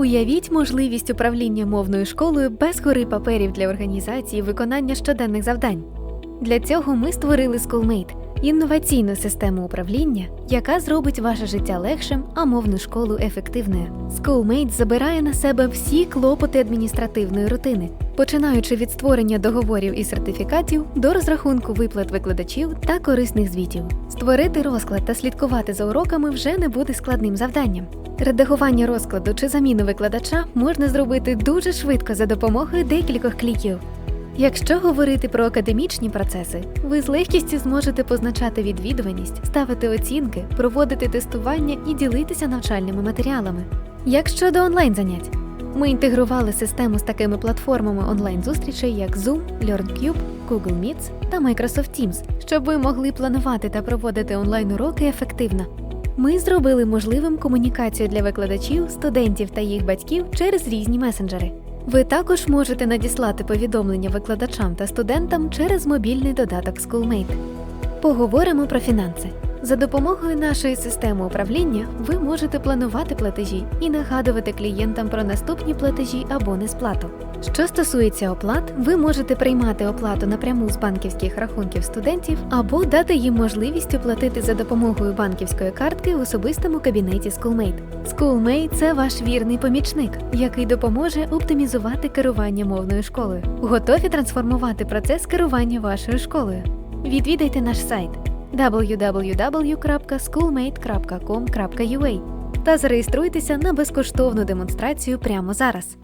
Уявіть можливість управління мовною школою без гори паперів для організації виконання щоденних завдань. Для цього ми створили Schoolmate – інноваційну систему управління, яка зробить ваше життя легшим, а мовну школу ефективною. Schoolmate забирає на себе всі клопоти адміністративної рутини, починаючи від створення договорів і сертифікатів до розрахунку виплат викладачів та корисних звітів. Створити розклад та слідкувати за уроками вже не буде складним завданням. Редагування розкладу чи заміну викладача можна зробити дуже швидко за допомогою декількох кліків. Якщо говорити про академічні процеси, ви з легкістю зможете позначати відвідуваність, ставити оцінки, проводити тестування і ділитися навчальними матеріалами. Як щодо онлайн занять, ми інтегрували систему з такими платформами онлайн-зустрічей, як Zoom, LearnCube, Google Meets та Microsoft Teams, щоб ви могли планувати та проводити онлайн-уроки ефективно. Ми зробили можливим комунікацію для викладачів, студентів та їх батьків через різні месенджери. Ви також можете надіслати повідомлення викладачам та студентам через мобільний додаток Schoolmate. Поговоримо про фінанси. За допомогою нашої системи управління ви можете планувати платежі і нагадувати клієнтам про наступні платежі або несплату. Що стосується оплат, ви можете приймати оплату напряму з банківських рахунків студентів або дати їм можливість оплатити за допомогою банківської картки в особистому кабінеті Schoolmate. Schoolmate – це ваш вірний помічник, який допоможе оптимізувати керування мовною школою. Готові трансформувати процес керування вашою школою. Відвідайте наш сайт www.schoolmate.com.ua та зареєструйтеся на безкоштовну демонстрацію прямо зараз.